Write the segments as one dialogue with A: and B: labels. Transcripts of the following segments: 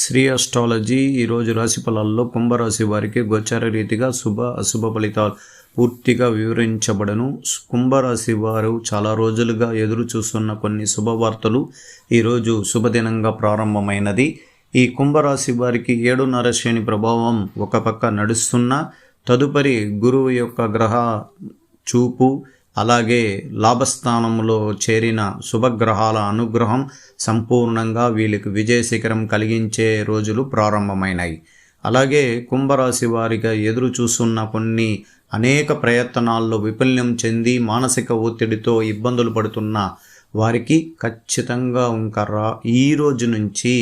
A: Shri astrology ఈరోజు రాశి ఫలాల్లో కుంభరాశి వారికి గోచార రీతిగా శుభ అశుభ ఫలితాలు పూర్తిగా వివరించబడను. కుంభరాశి వారు చాలా రోజులుగా ఎదురు చూస్తున్న కొన్ని శుభవార్తలు ఈరోజు శుభదినంగా ప్రారంభమైనది. ఈ కుంభరాశి వారికి ఏడున్నర శని ప్రభావం ఒక పక్క నడుస్తున్న తదుపరి గురువు యొక్క గ్రహ చూపు అలాగే లాభస్థానంలో చేరిన శుభగ్రహాల అనుగ్రహం సంపూర్ణంగా వీళ్ళకి విజయ శిఖరం కలిగించే రోజులు ప్రారంభమైనాయి. అలాగే కుంభరాశి వారిగా ఎదురు చూస్తున్న కొన్ని అనేక ప్రయత్నాల్లో విఫల్యం చెంది మానసిక ఒత్తిడితో ఇబ్బందులు పడుతున్న వారికి ఖచ్చితంగా ఇంకా రా ఈ రోజు నుంచి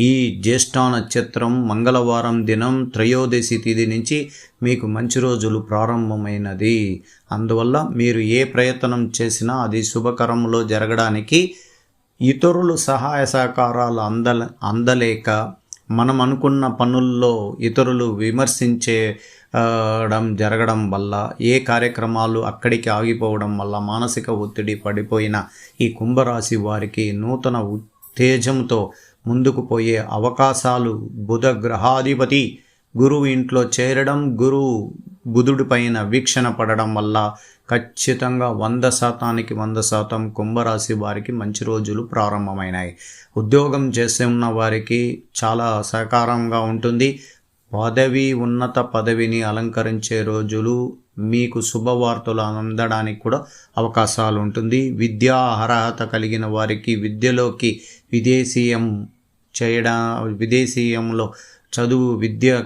A: ఈ జ్యేష్ఠ నక్షత్రం మంగళవారం దినం త్రయోదశి తిథి నుంచి మీకు మంచి రోజులు ప్రారంభమైనది. అందువల్ల మీరు ఏ ప్రయత్నం చేసినా అది శుభకరంలో జరగడానికి ఇతరులు సహాయ సహకారాలు అంద అందలేక మనం అనుకున్న పనుల్లో ఇతరులు విమర్శించేడం జరగడం వల్ల ఏ కార్యక్రమాలు అక్కడికి ఆగిపోవడం వల్ల మానసిక ఒత్తిడి పడిపోయిన ఈ కుంభరాశి వారికి నూతన ఉత్తేజంతో ముందుకు పోయే అవకాశాలు బుధ గ్రహాధిపతి గురువు ఇంట్లో చేరడం గురువు బుధుడి పైన వీక్షణ పడడం వల్ల ఖచ్చితంగా వంద శాతానికి వంద శాతం కుంభరాశి వారికి మంచి రోజులు ప్రారంభమైనాయి. ఉద్యోగం చేసే ఉన్న వారికి చాలా సహకారంగా ఉంటుంది. పదవి ఉన్నత పదవిని అలంకరించే రోజులు మీకు శుభవార్తలు అందడానికి కూడా అవకాశాలు ఉంటుంది విద్యా అర్హత కలిగిన వారికి విద్యలోకి విదేశీయం చేయడా విదేశీయంలో చదువు విద్య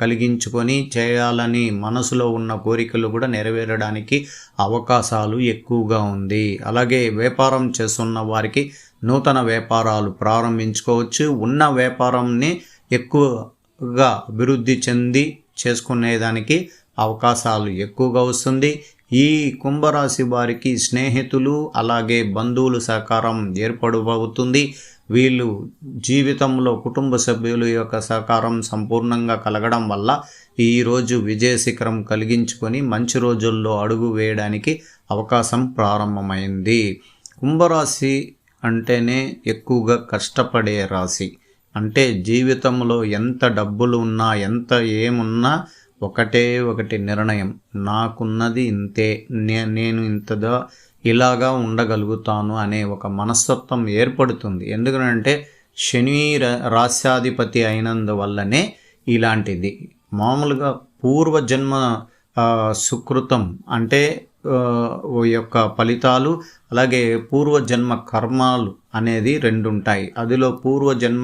A: కలిగించుకొని చేయాలని మనసులో ఉన్న కోరికలు కూడా నెరవేరడానికి అవకాశాలు ఎక్కువగా ఉంది. అలాగే వ్యాపారం చేస్తున్న వారికి నూతన వ్యాపారాలు ప్రారంభించుకోవచ్చు. ఉన్న వ్యాపారంని ఎక్కువగా అభివృద్ధి చెంది చేసుకునేదానికి అవకాశాలు ఎక్కువగా వస్తుంది. ఈ కుంభరాశి వారికి స్నేహితులు అలాగే బంధువులు సహకారం ఏర్పడబోతుంది. వీళ్ళు జీవితంలో కుటుంబ సభ్యుల యొక్క సహకారం సంపూర్ణంగా కలగడం వల్ల ఈరోజు విజయ శిఖరం కలిగించుకొని మంచి రోజుల్లో అడుగు వేయడానికి అవకాశం ప్రారంభమైంది. కుంభరాశి అంటేనే ఎక్కువగా కష్టపడే రాశి. అంటే జీవితంలో ఎంత డబ్బులు ఉన్నా ఎంత ఏమున్నా ఒకటే ఒకటి నిర్ణయం. నాకున్నది ఇంతే. నేను ఇంతదా ఇలాగా ఉండగలుగుతాను అనే ఒక మనస్తత్వం ఏర్పడుతుంది. ఎందుకంటే శని రాస్యాధిపతి అయినందువల్లనే ఇలాంటిది. మామూలుగా పూర్వజన్మ సుకృతం అంటే యొక్క ఫలితాలు అలాగే పూర్వజన్మ కర్మాలు అనేది రెండు ఉంటాయి అదిలో పూర్వజన్మ